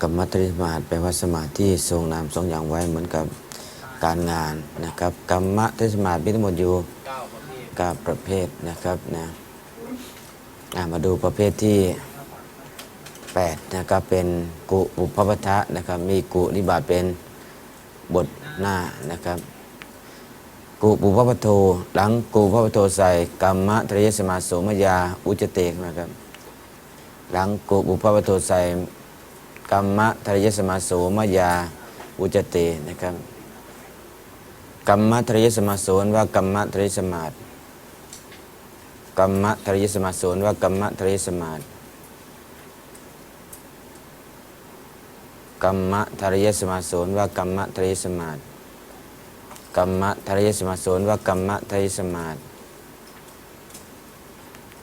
กรรมตริสมาธิแปลว่าสมาธิทรงนามทรงอย่างไว้เหมือนกับการงานนะครับกรรมตริสมาธิมีทั้งหมดอยู่เก้าประเภทนะครับนะมาดูประเภทที่8นะครับเป็นกุอุปปัฏฐะนะครับมีกุนิบาตเป็นบทหน้านะครับกุปุพพโทหลังกุพพโทใส่กรรมะทรยสมาสมยาอุจจเตกนะครับหลังกุปุพพโทใส่ กรรมะทรยสมาโสมยาอุจจเตนะครับกรรมะทรยสมาโสนว่ากรรมะทรยสมาตกรรมะทรยสมาโสนว่ากรรมะทรยสมาตกรรมะทรยสมาโสนว่ากรรมะทรยสมาตกรรมะทรยสมาโสนว่ากรรมะทรยสมาต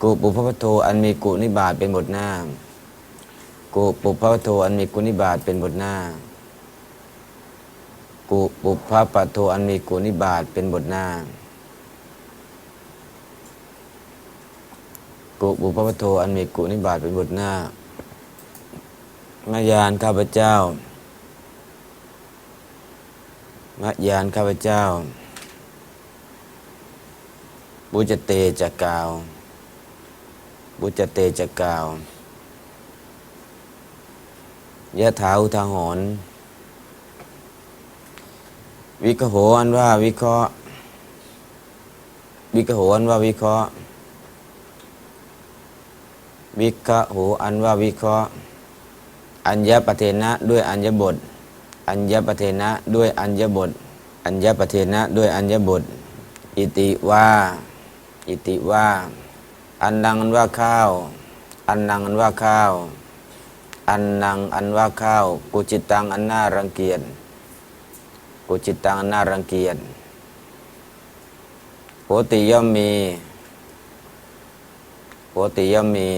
กุปุพพโทอันมีกุนิบาตเป็นบทหน้า กุปุพพโทอันมีกุนิบาตเป็นบทหน้า กุปุพพโทอันมีกุนิบาตเป็นบทหน้ากุปุพพโทอันมีกุนิบาตเป็นบทหน้ามายานข้าพเจ้ามะยานข้าพเจ้าบุจเตจะกล่าวบุจเตจะกล่าว ยะถาอุทาหรณ์วิกโหอันว่าวิเคราะห์ วิกโหอันว่าวิเคราะห์ วิกโหอันว่าวิเคราะห์ อัญญปเทนะด้วยอัญญบท อัญญปเทนะด้วยอัญญบท อัญญปเทนะด้วยอัญญบท อิติว่า อิติว่า อันนังอันว่าข้าว อันนังอันว่าข้าว อันนังอันว่าข้าวกุจิตังอันน่ารังเกียจกุจิตังอันน่ารังเกียจโหติย่อมมีโหติย่อมมี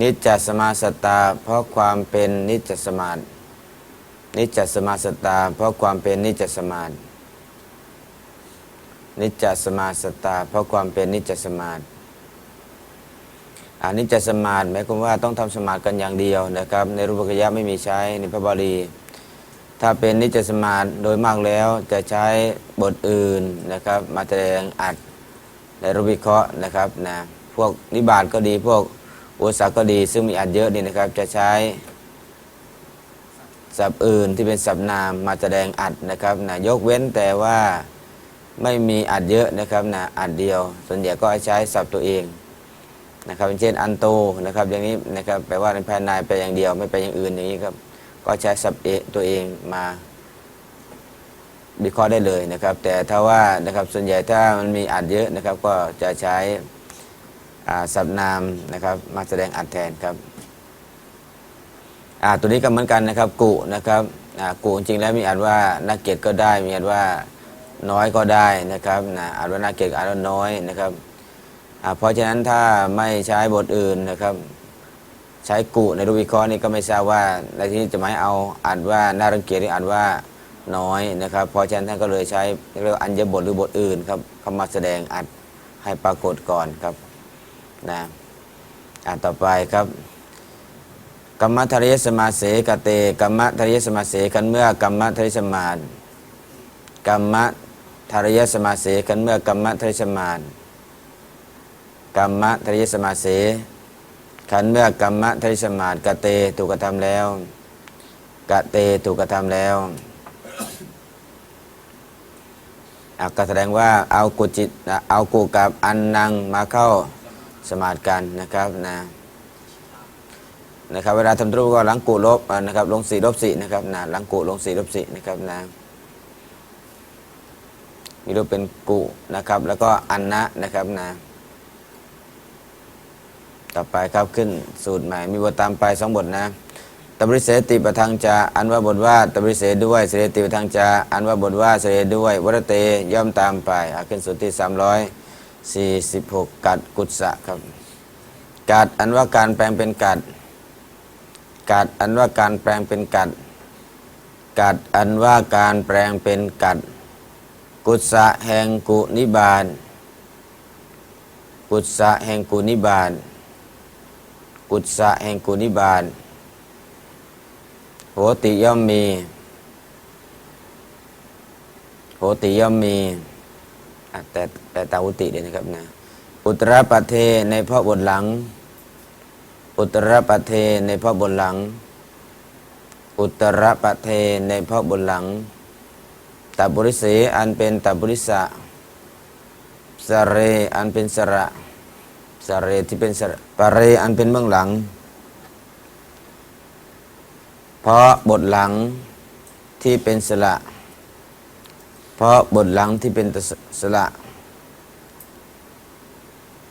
นิจจสมาสตา เพราะความเป็นนิจจสมาธินิจจสมาสตา เพราะความเป็นนิจจสมาธินิจจสมาสตา เพราะความเป็นนิจจสมาธิ อานิจจสมาธิหมายความว่าต้องทำสมาธิกันอย่างเดียวนะครับ ในรูปกยะไม่มีใช้ในพระบาลีถ้าเป็นนิจจสมาธิโดยมากแล้วจะใช้บทอื่นนะครับ มาแสดงอัดในรูปวิเคราะห์นะครับนะพวกนิบาตก็ดีพวกอุสาก็ดีซึ่งมีอัดเยอะนี่นะครับ จะใช้ศัพท์อื่นที่เป็นศัพท์นามมาแสดงอัดนะครับนะยกเว้นแต่ว่าไม่มีอัดเยอะนะครับนะอัดเดียว ส่วนใหญ่ก็ใช้ศัพท์ตัวเอง นะครับเช่นอันโตนะครับอย่างนี้นะครับแปลว่าในภายในไปอย่างเดียวไม่ไปอย่างอื่นอย่างนี้ครับก็ใช้ศัพท์เอตัวเองมาวิเคราะห์ได้เลยนะครับ แต่ถ้าว่านะครับส่วนใหญ่ถ้ามันมีอัดเยอะนะครับ ก็จะใช้อ่าศัพท์นามนะครับมาแสดงอัดแทนครับอ่าตัวนี้ก็เหมือนกันนะครับกุนะครับกุจริงๆแล้วมีอ่านว่านักเกียรติก็ได้มีอ่านว่าน้อยก็ได้นะครับอ่านว่านักเกียรติอ่านว่าน้อยนะครับ เพราะฉะนั้นถ้าไม่ใช้บทอื่นนะครับ ใช้กุในรูปวิเคราะห์นี่ก็ไม่ทราบว่าในที่นี้จะหมายเอาอ่านว่าน่ารังเกียจหรืออ่านว่าน้อยนะครับ เพราะฉะนั้นท่านก็เลยใช้เรียกอัญญบทหรือบทอื่นครับเข้ามาแสดงอัดให้ปรากฏก่อนครับนะอ่านต่อไปครับกรรมทริยสมาเสกเตกรรมทริยสมาเสกันเมื่อกรรมทริยสมานกรรมทริยสมาเสกันเมื่อกรรมทริยสมาน กรรมะทริยสมาเส ขันเมื่อกรรมะทริยสมานกเตถูกกระทำแล้วกะเตถูกกระทำแล้วอะก็แสดงว่าเอากุจิตเอากูกับอันนังมาเข้าสมาธิกันนะครับนะนะครับเวลาทำรูปก็หลังกูลบนะครับลงสี่ลบสี่นะครับนะหลังกูลงสี่ลบสี่นะครับนะมีรูปเป็นกูนะครับ แล้วก็อันนะนะครับนะ ต่อไปครับขึ้นสูตรใหม่มีบทตามไปสองบทนะตบริเสติปะทังจาอันว่าบทว่าตบริเสด้วยเสติปะทังจาอันว่าบทว่าเสดด้วยวรเตย่อมตามไปขึ้นสูตรที่สามร้อยสี่สิบหกกัดกุศะครับกัดอันว่าการแปลงเป็นกัดกัดอันว่าการแปลงเป็นกัดกัดอันว่าการแปลงเป็นกัดกุศะแห่งกุนิบาตกุศะแห่งกุนิบาต กุศะแห่งกุนิบาตโหติย่อมมีโหติย่อมมีอะแต่แต่ตาอุติเดียนะครับนะอุตรปัเทในพระบทหลัง อุตรปัเทในพระบทหลัง อุตรปัเทในพระบทหลังตับริสีอันเป็นตับริสะสะเรอันเป็นสระ สะเรที่เป็นสระปเรอันเป็นเบื้องหลัง เพราะบทหลังที่เป็นสระเพราะบทหลังที่เป็นสระ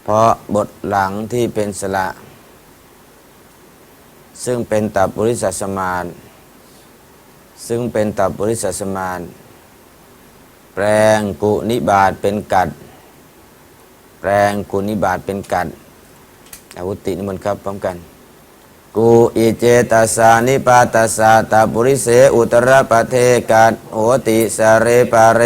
เพราะบทหลังที่เป็นสระซึ่งเป็นตับบุริสัสมาน ซึ่งเป็นตับบุริสัสมาน แปลงกุนิบาตเป็นกัด แปลงกุนิบาตเป็นกัดอาวุตินิมนต์ครับพร้อมกันกูอิเจตัสานิปาตัสสะตาปุริเสอุตรปะเทกัดโหติสะเรปาเร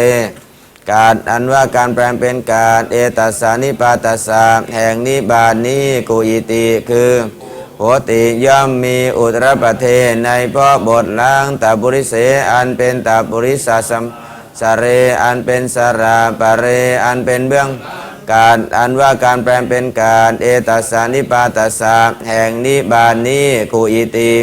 การอันว่าการแปลงเป็นการเอตัสานิปาตัสสะแห่งนิบาตนี้กูอิติคือโหติย่อมมีอุตรปะเทในเพราะบทล้างตาปุริเสอันเป็นตาปุริสาสัมสเรอันเป็นสาราปะเรอันเป็นเบื้อง การอันว่าการแปลงเป็นการ เอตัสานิปาตัสสะแห่งนิบาตนี้กูอิติ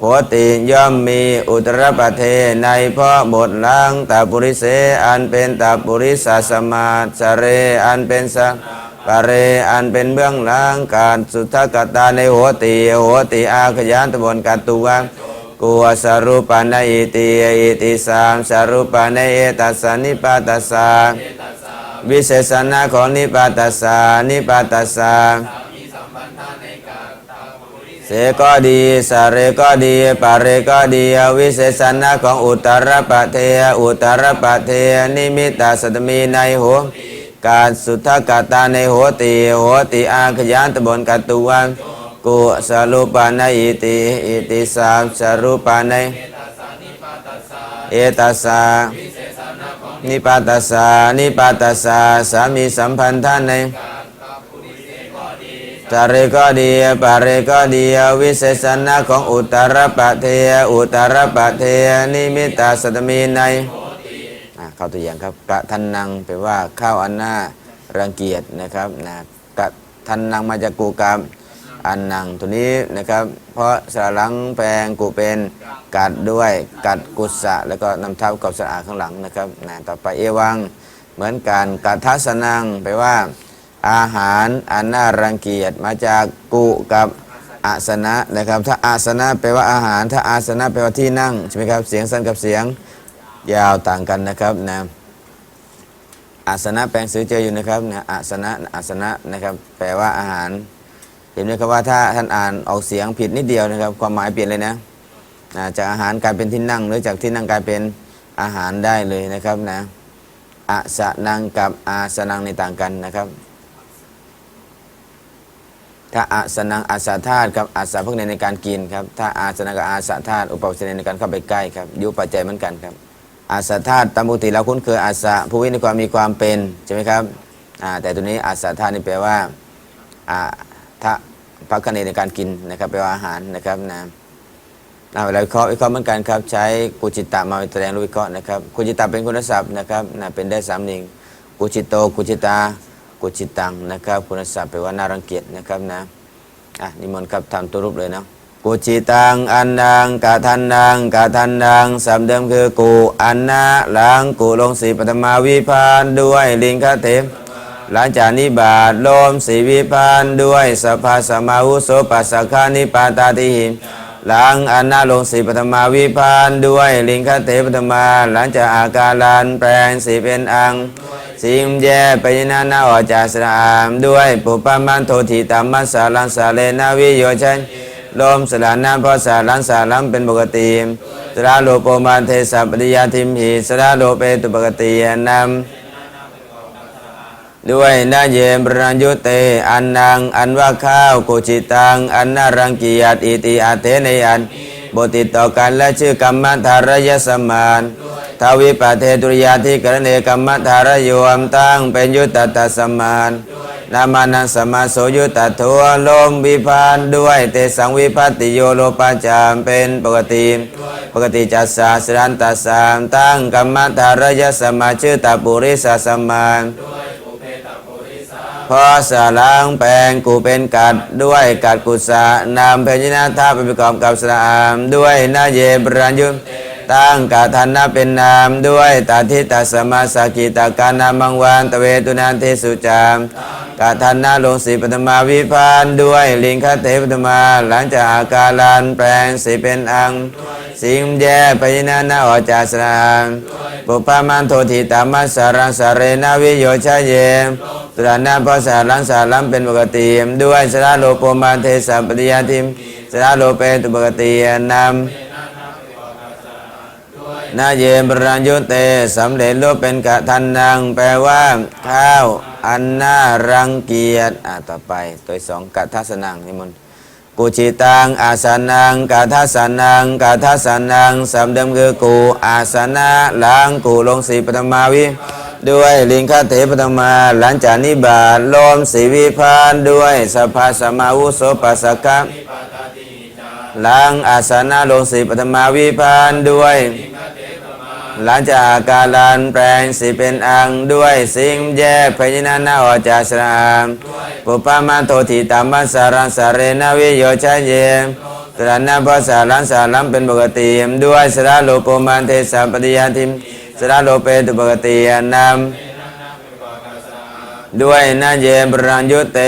โหติย่อมมีอุตรปเทในพราะบทล้างตาปุริเส อันเป็นตาปุริสาสมาสเร อันเป็นสะปเร อันเป็นเบื้องล้างการสุทธกตาในโหติโหติอาขยานตบนกัตตุวังกัวสรุปานอิติอิติสามสรุปานเอตัสานิปาตัสสะ วิเศษณะของนิปาตัสสานิปาตัสสาเสก็ดีสาเรก็ดีปาเรก็ดี วิเศษณะของอุตรปะเทอุตรปะเทนิมิตาสตมีในหัวการสุทธกตาในหัวติหัวติอาขยานตบนกตุวันกุสรุปานอิติอิติสามสรุปานเอตัสสา นิปาตัสานิปาตัสาสามีสัมพันธ์ท่านในจาเรก็ดีปาเรก็ดีวิเศษณะของอุตรปะเทอุตรปะเทนิมิตาสตมีในเข้าตัวอย่างครับกะทันนังแปลว่าข้าวอันหน่ารังเกียจนะครับนะกะทันนังมาจากกูกรรม อันนังตัวนี้นะครับ เพราะสระหลังแปลงกูเป็นกัดด้วยกัดกุศะแล้วก็นำทับกับสระอาข้างหลังนะครับนะต่อไปเอวังเหมือนกันกัดทัสนังแปลว่า อาหารอันน่ารังเกียจมาจากกุกับอาสนะนะครับ ถ้าอาสนะแปลว่าอาหาร ถ้าอาสนะแปลว่าที่นั่งใช่ไหมครับเสียงสั้นกับเสียงยาวต่างกันนะครับนะอาสนะแปลงซื้อเจออยู่นะครับนะอาสนะอาสนะนะครับ แปลว่าอาหาร ห็นไหมครับว่าถ้าท่านอ่านออกเสียงผิดนิดเดียวนะครับ ความหมายเปลี่ยนเลยนะจากอาหารกลายเป็นที่นั่ง หรือจากที่นั่งกลายเป็นอาหารได้เลยนะครับนะอาสนังกับอาสนังในต่างกันนะครับ ถ้าอาสนังอาสาธาตุครับอาสาพวกในในการกินครับถ้าอาสนังกับอาสาธาตุอุปปัชนในการเข้าไปใกล้ครับยุปัจจัยเหมือนกันครับ อาสาธาตุตามปกติเราคุ้นเคยอาสาผู้วิในความมีความเป็นใช่ไหมครับแต่ตัวนี้อาสาธาตุนี่แปลว่า พักคะแนนในการกินนะครับแปลว่าอาหารนะครับนะเอาเวลาวิเคราะห์วิเคราะห์เหมือนกันครับ ใช้กุจิตะมาแสดงรูปวิเคราะห์นะครับกุจิตะเป็นคุณศัพท์นะครับนะเป็นได้สามหนึ่งกุจิโตกุจิตากุจิตังนะครับ คุณศัพท์แปลว่าน่ารังเกียจนะครับนะอะนิมนต์ครับทำตัวรูปเลยเนาะกุจิตังอันนังกาทันนังกาทันนังสามเดิมคือกูอันนะลังกูลงสีปฐมาวิพานด้วยลิงคเทม หลังจากนิบาตลมสีวิพานด้วยสภาสมาหุโสปัสสะคานิปาตาติหิมหลังอนนาลงสีปฐมาวิพานด้วยลิงคเทปฐมาหลังจากอาการลันแปลงสีเป็นอังสิมแย่ไปนานาออกจากสรามด้วยปุปปมันโทธิตามัสสาลังสาเลนาวิโยชันลมสลานาพราะสาลังสาลังเป็นปกติสระโลโปมาเทสะปฏิยาทิมหิสระโลเปตุปกตินำ ด้วยนาเยมปรัญยุเต อันนางอันว่าข้าวกุจิตัง อันนารังกียตอิติอาเทในอันบทติดต่อกันและชื่อกรรมธารยสมานทวิปะเทตุริยาที่กรณีกรรมธารโยมตั้งเป็นยุตตตสมานนามานังสมาโสยุตตทัวลมวิพานด้วยเตสังวิพัตติโยโลปาจามเป็นปกติปกติจัสสาสรันตัสสามตั้งกรรมฐารยสมาชื่อตาปุริสสมาน พอสาล้างแปลงกูเป็นกัดด้วยกัดกุศะนำเพญนาธาไปประกอบกับสรามด้วยนาเยบรัญยุตั้งกาทันนาเป็นนามด้วยตาทิตาสมาสกิตาการนามังวานตเวตุนันเทสุจาม กาทันนาลงสีปฐมาวิพานด้วยลิงคเทปฐมาหลังจากอาการลานแปลงสีเป็นอัง สิงแย่พยนานาออกจากสราปุปามันโทธิตามัสสารังสาเรนาวิโยชเยมสุรานาพอสารังสารัมเป็นปกติด้วยสระโลโปมันเทสัมปติยาทิมสระโลเปตุปกตินำ นาเยมรัญยุเตสำเร็จรูปเป็นกะทันนัง แปลว่าข้าวอันน่ารังเกียจอะต่อไปตัวสองกะทัสนังนิมนต์กุชิตังอาสนังกะทัสนังกะทัสนังสำเดิมคือกูอาสนะล้างกูลงสีปฐมาวิด้วยลิงคเถปฐมาหลังจากนิบาตลมสีวิพานด้วยสภาสมาวุโสปัสสกะล้างอาสนะลงสีปฐมาวิพานด้วย หลังจากการลานแปลงสีเป็นอังด้วยสิ่งแยกพยนานาออจาสรามปุปามาโทติตามัสสารังสาเรนวิโยชะเยมสรณะภาษาลังสารัมเป็นปกติด้วยสระโลโปมันเทสัมปติยาทิมสระโลเปตุปกตินำด้วยนาเยมปรัญยุเต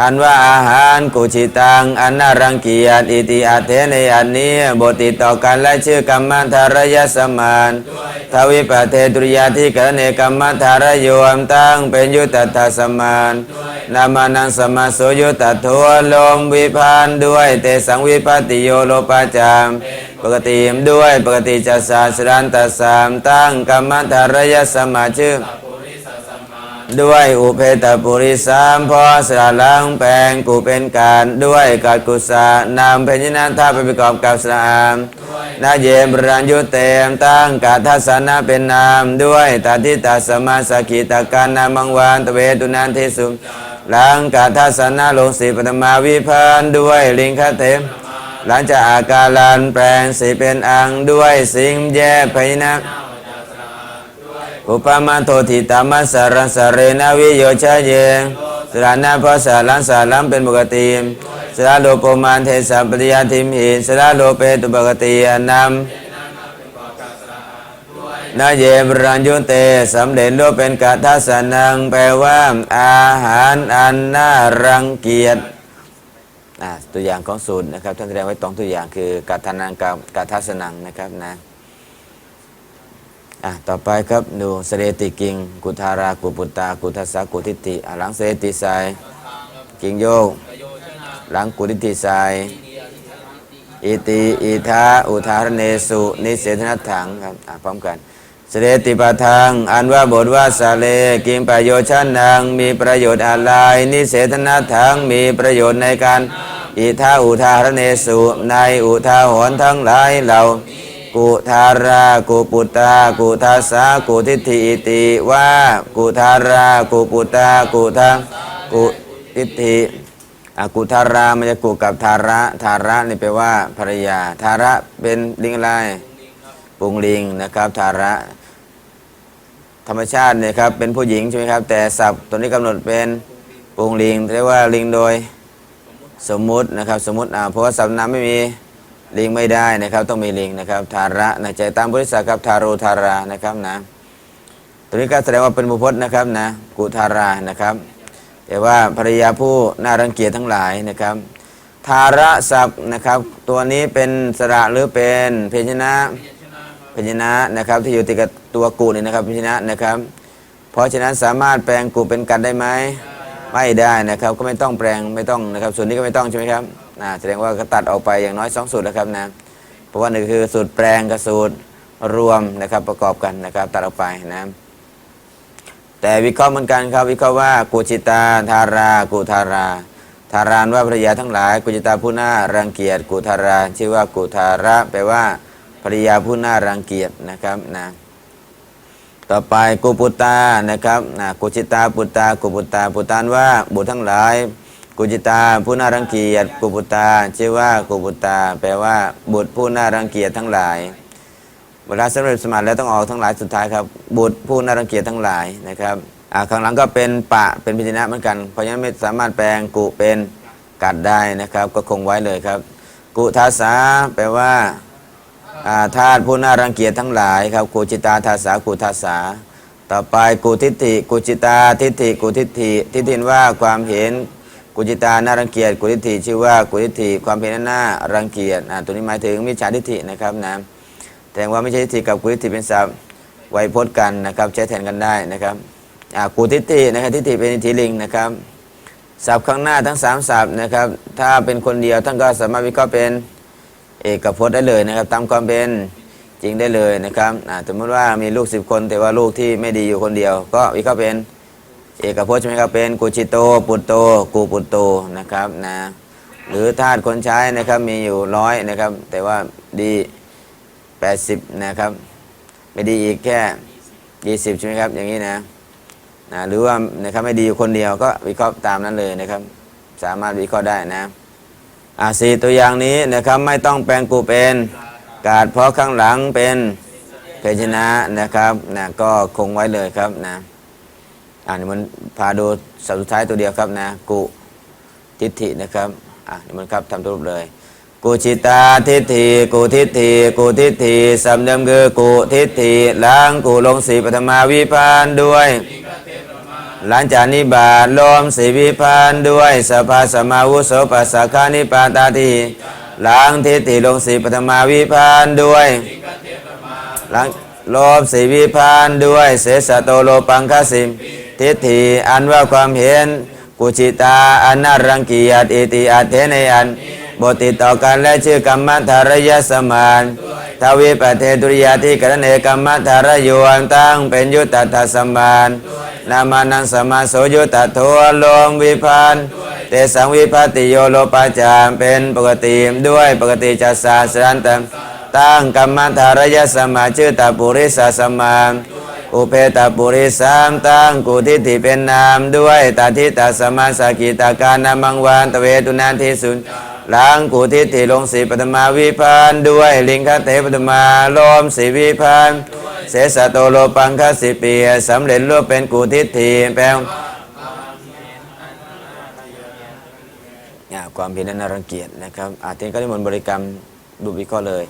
อันว่าอาหารกุชิตัง อันน่ารังเกียจอิติอาเทในอันนี้บทติดต่อกันและชื่อกรรมธารยสมานทวิปเทตุริยาที่กรเนกรรมธารโยมตั้งเป็นยุตตถสมานนามานังสมาโสยุตตทัวลมวิพานด้วยเตสังวิปติโยโลปาจามปกติด้วยปกติจัสสาสรันตสามตั้งกรรมธารยสมาชื่อ ด้วยอุเพตปุริสามพอสระลังแปลงกูเป็นการด้วยกัดกุศานำเพญนันทาไปประกอบกับสรามนาเยมรัญยุเตมตั้งกาทัสนะเป็นนามด้วยตาทิตาสมาสกิตาการนามังวานตเวตุนันทิสุลังกาทัสนะลงสีปฐมาวิพานด้วยลิงคเทมหลังจากอาการลันแปลงสีเป็นอังด้วยสิงแย่พยนะ อุปมาโทติตามัสสารสเรนาวิโยชะเยสรานาภาษาลังสาลัมเป็นปกติสระโลโปมานเทสัมปติยาทิมหิสระโลเปตุปกติอนัมนาเยบรัญยุเตสำเร็จรูปเป็นกะทัสนังแปลว่า อาหารอันน่ารังเกียจตัวอย่างของสูตรนะครับท่านแสดงไว้ตรงตัวอย่างคือกะทานังกับกะทัสนังนะครับนะ อะต่อไปครับดูเสเรติกิง กุทารากุปุตตา กุทัสสะกุทิฏฐิอะหลังเสเรติสายกิงโยกหลังกุทิฏฐิสายอิติอิทาอุทารเนสุนิเสธนัตถังครับอะพร้อมกันเสเรติปะทังอันว่าบทว่าสาเลกิงประโยชน์ชันนังมีประโยชน์อะไรนิเสธนัตถังมีประโยชน์ในการอิทาอุทารเนสุในอุทาหรณ์ทั้งหลายเหล่า กุทารากุปุตตากุทัสสะกุทิฏฐิอิติว่ากุทารากุปุตตากุทัากุทิฏฐิอากุทารามันจะกุกับทาระทาระนี่แปลว่าภรรยา ทาระเป็นลิงอะไรปุงลิงนะครับ ทาระธรรมชาติเนี่ยครับเป็นผู้หญิงใช่ไหมครับ แต่ศัพท์ตัวนี้กำหนดเป็นปุงลิงเรียกว่าลิงโดยสมมุตินะครับ สมมุติอ่าเพราะว่าศัพท์นามไม่มี ลิงไม่ได้นะครับ ต้องมีลิงนะครับ ทาระนะใจตามบริษัทครับทารุทารานะครับนะตัวนี้ก็แสดงว่าเป็นบุพจน์นะครับนะกุทารานะครับ แต่ว่าภรรยาผู้น่ารังเกียจทั้งหลายนะครับ ทาระศัพท์นะครับ ตัวนี้เป็นสระหรือเป็นเพญชนะเพญชนะนะครับ ที่อยู่ติดกับตัวกูนี่นะครับเพญชนะนะครับ เพราะฉะนั้นสามารถแปลงกูเป็นกันได้ไหมไม่ได้นะครับ ก็ไม่ต้องแปลงไม่ต้องนะครับ ส่วนนี้ก็ไม่ต้องใช่ไหมครับ อ่าแสดงว่าก็ตัดออกไปอย่างน้อยสองสูตรนะครับนะเพราะว่าหนึ่งคือสูตรแปลงกับสูตรรวมนะครับประกอบกันนะครับตัดออกไปนะแต่วิเคราะห์เหมือนกันครับ วิเคราะห์ว่ากุจิตาธารากุทาราทารานว่าภรยาทั้งหลาย กุจิตาผู้น่ารังเกียจกุทาราชื่อว่ากุทาระแปลว่าภรยาผู้น่ารังเกียจนะครับนะต่อไปกุปุตตานะครับนะกุจิตาปุตตากุปุตตาปุตตานว่าบุตรทั้งหลาย กุจิตาผู้น่ารังเกียจกุปุตตาชื่อว่ากุปุตตา แปลว่า บุตรผู้น่ารังเกียจทั้งหลาย เวลาสำเร็จสมาธิแล้วต้องออกทั้งหลายสุดท้ายครับ บุตรผู้น่ารังเกียจทั้งหลายนะครับอ่าข้างหลังก็เป็นปะเป็นพิจนะเหมือนกัน เพราะฉะนั้นไม่สามารถแปลงกุเป็นกัดได้นะครับ ก็คงไว้เลยครับ กุทาสาแปลว่าอ่าธาตุผู้น่ารังเกียจทั้งหลายครับกุจิตาทาสากุทาสาต่อไปกุทิฏฐิกุจิตาทิฏฐิกุทิฏฐิทิฏฐิว่าความเห็น กุจิตาน่ารังเกียจกุทิฏฐิชื่อว่ากุทิฏฐิความเห็นนั้นน่ารังเกียจอ่าตัวนี้หมายถึงมิจฉาทิฏฐินะครับนะแต่ว่าไม่ใช่ทิฏฐิกับกุทิฏฐิเป็นศัพท์ไวยพจน์กันนะครับ ใช้แทนกันได้นะครับอ่ากุทิฏฐินะครับทิฏฐิเป็นทิลิงนะครับศัพท์ข้างหน้าทั้งสามศัพท์นะครับ ถ้าเป็นคนเดียวท่านก็สามารถวิเคราะห์เป็นเอกพจน์ได้เลยนะครับ ตามความเป็นจริงได้เลยนะครับอ่าสมมติว่ามีลูกสิบคน แต่ว่าลูกที่ไม่ดีอยู่คนเดียว ก็วิเคราะห์เป็น เอกพจน์ใช่ไหมครับเป็นกุจิโต ปุตโตกูปุตโตนะครับนะหรือธาตุคนใช้นะครับมีอยู่ร้อยนะครับ แต่ว่าดี 80 นะครับไม่ดีอีกแค่ 20 ใช่ไหมครับ อย่างนี้นะนะหรือว่านะครับไม่ดีอยู่คนเดียวก็วิเคราะห์ตามนั้นเลยนะครับ สามารถวิเคราะห์ได้นะอ่าสี่ตัวอย่างนี้นะครับไม่ต้องแปลงกูเป็นกาดเพราะข้างหลังเป็นเพชนะนะครับนะก็คงไว้เลยครับนะ อ่านี่มันพาดูสับสุดท้ายตัวเดียวครับนะกุทิฏฐินะครับอ่านี่มันครับทำตัวรูปเลยกุจิตาทิฏฐิกุทิฏฐิกุทิฏฐิสำเดิมคือกุทิฏฐิล้างกุลงสีปฐมาวิพานด้วยหลังจากนิบาตลมสีวิพานด้วยสภาสมาวุโสปัสสคานิปาตาทีหล้างทิฏฐิลงสีปฐมาวิพานด้วยหลังลมสีวิพานด้วยเสสะโตโลปังคสิม ทิฏฐิอันว่าความเห็น กุจิตาอันน่ารังเกียจอิติอัตเทนอันบทติดต่อกันและชื่อกรรมธารยสมานทวิปเทตุริยาที่กรณเอกรรมธารยวนตั้งเป็นยุตตถสมานนามานังสมาโสยุตตโทลมวิพันธ์เตสังวิพัติโยโลปาจามเป็นปกติด้วยปกติจัสสาสรันตังตั้งกรรมธารยสมาชื่อตาปุริสสมาน อุเพตปุริสามตั้งกุทิฏฐิเป็นนามด้วยตาทิตาสมาสกิตาการนามังวานตเวตุนันทิสุนล้างกุทิฏฐิลงสีปฐมาวิพานด้วยลิงคเทปฐมาลมสีวิพานเสสะโตโลปังคสิเปียสำเร็จรูปเป็นกุทิฏฐิแปลความเพียรนั้นรังเกียจนะครับอาทิตย์ก็นิมนบริกรรมดูวิเคราะห์เลย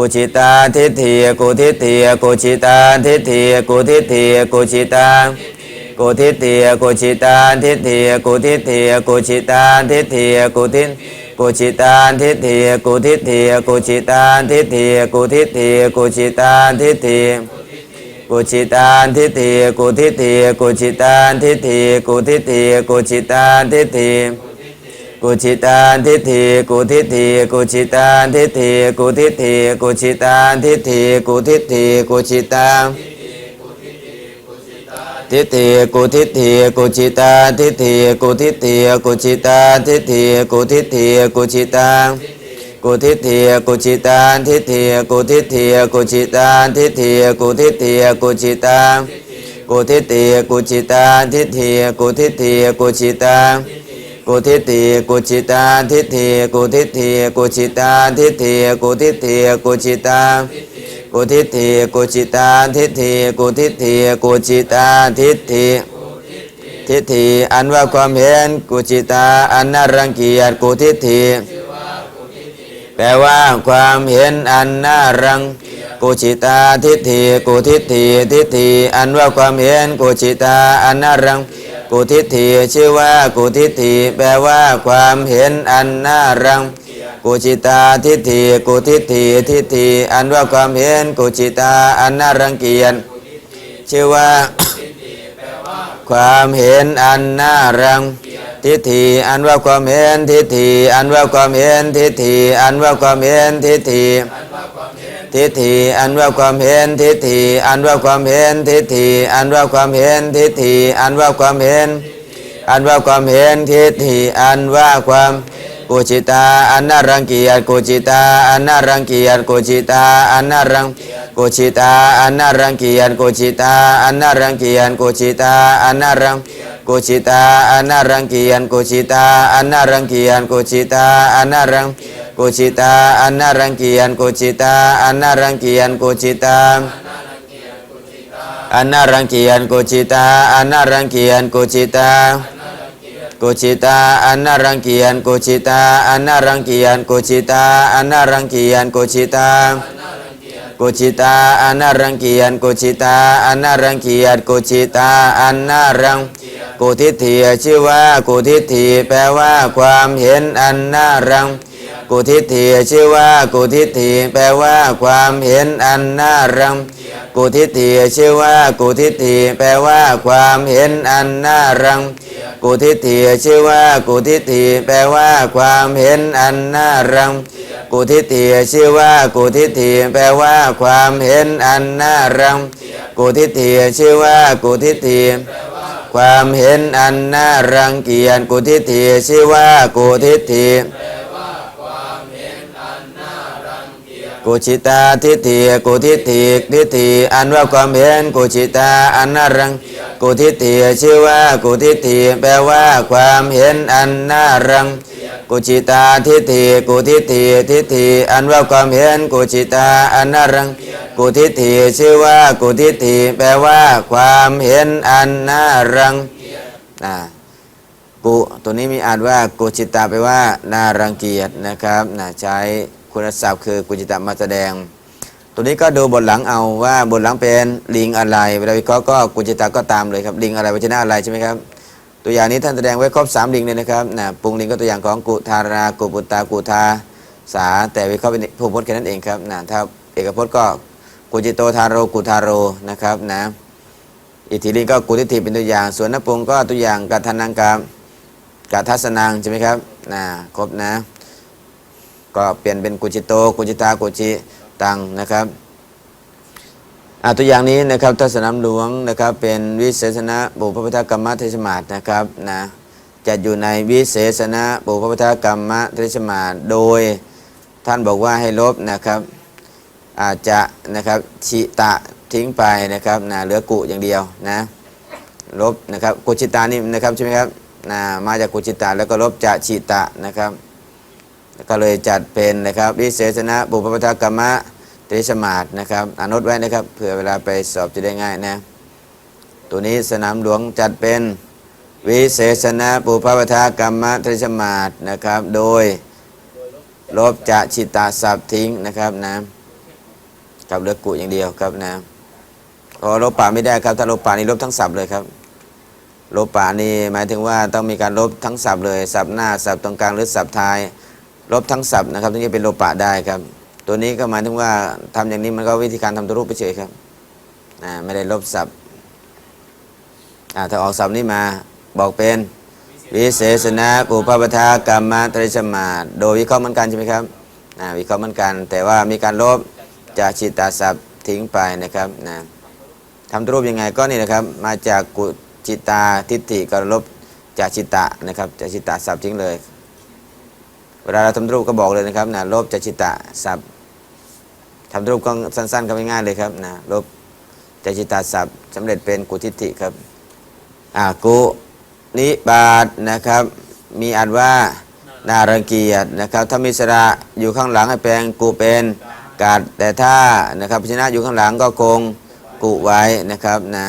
กุจิตาทิฏฐิกุทิฏฐิกุจิตาทิฏฐิกุทิฏฐิกุจิตากุทิฏฐิกุจิตาทิฏฐิกุทิฏฐิกุจิตาทิฏฐิกุทิฏกุจิตาทิฏฐิกุทิฏฐิกุจิตาทิฏฐิกุทิฏฐิกุจิตาทิฏฐิกุจิตาทิฏฐิกุทิฏฐิกุจิตาทิฏฐิกุทิฏฐิกุจิตาทิฏฐิ กุจิตานทิฏฐิกุทิฏฐิกุจิตานทิฏฐิกุทิฏฐิกุจิตานทิฏฐิกุทิฏฐิกุจิตานทิฏฐิกุทิฏฐิกุจิตาทิฏฐิกุทิฏฐิกุจิตาทิฏฐิกุทิฏฐิกุจิตากุทิฏฐิกุจิตาทิฏฐิกุทิฏฐิกุจิตาทิฏฐิกุทิฏฐิกุจิตากุทิฏฐิกุจิตาทิฏฐิกุทิฏฐิกุจิตา กุทิฏฐิกุจิตาทิฏฐิกุทิฏฐิกุจิตาทิฏฐิกุทิฏฐิกุจิตากุทิฏฐิกุจิตาทิฏฐิกุทิฏฐิกุจิตาทิฏฐิทิฏฐิอันว่าความเห็นกุจิตาอันน่ารังเกียจกุทิฏฐิแปลว่าความเห็นอันน่ารังกุจิตาทิฏฐิกุทิฏฐิทิฏฐิอันว่าความเห็นกุจิตาอันน่ารังกุ ทิฏฐิชื่อว่ากุทิฏฐิแปลว่าความเห็นอันน่ารังกุจิตาทิฏฐิกุทิฏฐิทิฏฐิอันว่าความเห็นกุจิตาอันน่ารังเกียจชื่อว่าความเห็นอันน่ารังทิฏฐิอันว่าความเห็นทิฏฐิอันว่าความเห็นทิฏฐิอันว่าความเห็นทิฏฐิ ทิฏฐิอันว่าความเห็นทิฏฐิอันว่าความเห็นทิฏฐิอันว่าความเห็นทิฏฐิอันว่าความเห็น อันว่าความเห็นทิฏฐิอันว่าความกุจิตาอันน่ารังเกียจกุจิตาอันน่ารังเกียจกุจิตาอันน่ารังกุชิตาอันนารังเกียจกุชิตาอันนารังเกียจกุชิตาอันนารังกุชิตาอันนารังเกียจกุชิตาอันนารังเกียจกุชิตาอันนารังกุ ชิตาอันนารังเกียจกุชิตาอันนารังเกียจกุชิตาอันนารังเกียจกุชิตาอันนารังเกียจกุชิตากุจิตาอันนารังเกียนกุจิตาอันนารังเกียนกุจิตาอันนารังเกียนกุจิตากุจิตาอันนารังเกียนกุจิตาอันนารังเกียนกุจิตาอันนารังกุทิฏฐิชื่อว่ากุทิฏฐิแปลว่าความเห็นอันนารัง กุทิฏฐิชื่อว่ากุทิฏฐิแปลว่าความเห็นอันน่ารังกุทิฏฐิชื่อว่ากุทิฏฐิแปลว่าความเห็นอันน่ารังกุทิฏฐิชื่อว่ากุทิฏฐิแปลว่าความเห็นอันน่ารังกุทิฏฐิชื่อว่ากุทิฏฐิแปลว่าความเห็นอันน่ารังกุทิฏฐิชื่อว่ากุทิฏฐิความเห็นอันน่ารังเกียจกุทิฏฐิชื่อว่ากุทิฏฐิ กุชิตาทิฏฐิกุทิฏฐิทิฏฐิอันว่าความเห็นกุชิตาอันน่ารังกุทิฏฐิชื่อว่ากุทิฏฐิแปลว่าความเห็นอันน่ารังกุจิตาทิฏฐิกุทิฏฐิทิฏฐิอันว่าความเห็นกุจิตาอันน่ารังกุทิฏฐิชื่อว่ากุทิฏฐิแปลว่าความเห็นอันน่ารังนะกุตัวนี้มีอ่านว่ากุจิตาแปลว่าน่ารังเกียจนะครับนะใช้ คุณศัพท์คือกุจิตามาแสดง ตัวนี้ก็ดูบทหลังเอาว่าบทหลังเป็นลิงอะไรเวลาวิเคราะห์ก็กุจิตาก็ตามเลยครับลิงอะไรวจนะอะไรใช่ไหมครับตัวอย่างนี้ท่านแสดงไว้ครบสามลิงเลยนะครับนะปุงลิงก็ตัวอย่างของกุทารากุปุตตากุทาสา แต่วิเคราะห์เป็นผู้พจน์แค่นั้นเองครับนะถ้าเอกพจน์ก็กุจิโตทาโรกุทาโรนะครับนะอิทธิลิงก็กุทิฏฐิเป็นตัวอย่าง ส่วนนปุงก็ตัวอย่างกัทานังกามกัทัสนังใช่ไหมครับนะครบนะ ก็เปลี่ยนเป็นกุจิโต กุจิตา กุจิตังนะครับอ่าตัวอย่างนี้นะครับทัศนำหลวงนะครับเป็นวิเศษณะบุพพทกรรมเทศมาศนะครับนะจะอยู่ในวิเศษณะบุพพทกรรมเทศมาศโดยท่านบอกว่าให้ลบนะครับอาจจะนะครับชิตะทิ้งไปนะครับนะเหลือกุอย่างเดียวนะลบนะครับกุจิตานี่นะครับใช่ไหมครับนะมาจากกุจิตาแล้วก็ลบจะชิตะนะครับ ก็เลยจัดเป็นนะครับวิเศษณะบุพพทกรรมะเทศมาศนะครับอนนท์ไว้นะครับเผื่อเวลาไปสอบจะได้ง่ายนะตัวนี้สนามหลวงจัดเป็นวิเศษณะบุพพทกรรมะเทศมาศนะครับ โดยลบจะชิตาสับทิ้งนะครับนะกับเลือกุอย่างเดียวครับนะพอลบป่าไม่ได้ครับถ้าลบป่านี่ลบทั้งสับเลยครับ ลบป่านี่หมายถึงว่าต้องมีการลบทั้งสับเลยสับหน้าสับตรงกลางหรือสับท้าย ลบทั้งสับนะครับถึงจะเป็นโลปะได้ครับ ตัวนี้ก็หมายถึงว่าทำอย่างนี้มันก็วิธีการทำตัวรูปไปเฉยครับอ่าไม่ได้ลบสับอ่าถ้าออกสับนี้มาบอกเป็นวิเศษนะปุปปทากรรมะตริสมาโดยวิเคราะห์เหมือนกันใช่ไหมครับอ่าวิเคราะห์เหมือนกัน แต่ว่ามีการลบจากจิตตาสับทิ้งไปนะครับนะทำตัวรูปยังไงก็นี่นะครับ มาจากกุจิตาทิฏฐิก็ลบจากจิตตะนะครับจากจิตตาสับทิ้งเลย วลาเราทำรูปก็บอกเลยนะครับนะลบจัจิตะสับทำรูปก็สั้นๆก็ง่ายๆเลยครับนะลบจัจิตะสับสำเร็จเป็นกุทิฏฐิครับอ่ากุนิบาตนะครับ มีอันว่านารังเกียจนะครับ ถ้ามีสระอยู่ข้างหลังให้แปลงกุเป็นกาดแต่ถ้านะครับพชนะอยู่ข้างหลังก็คงกุไว้นะครับนะ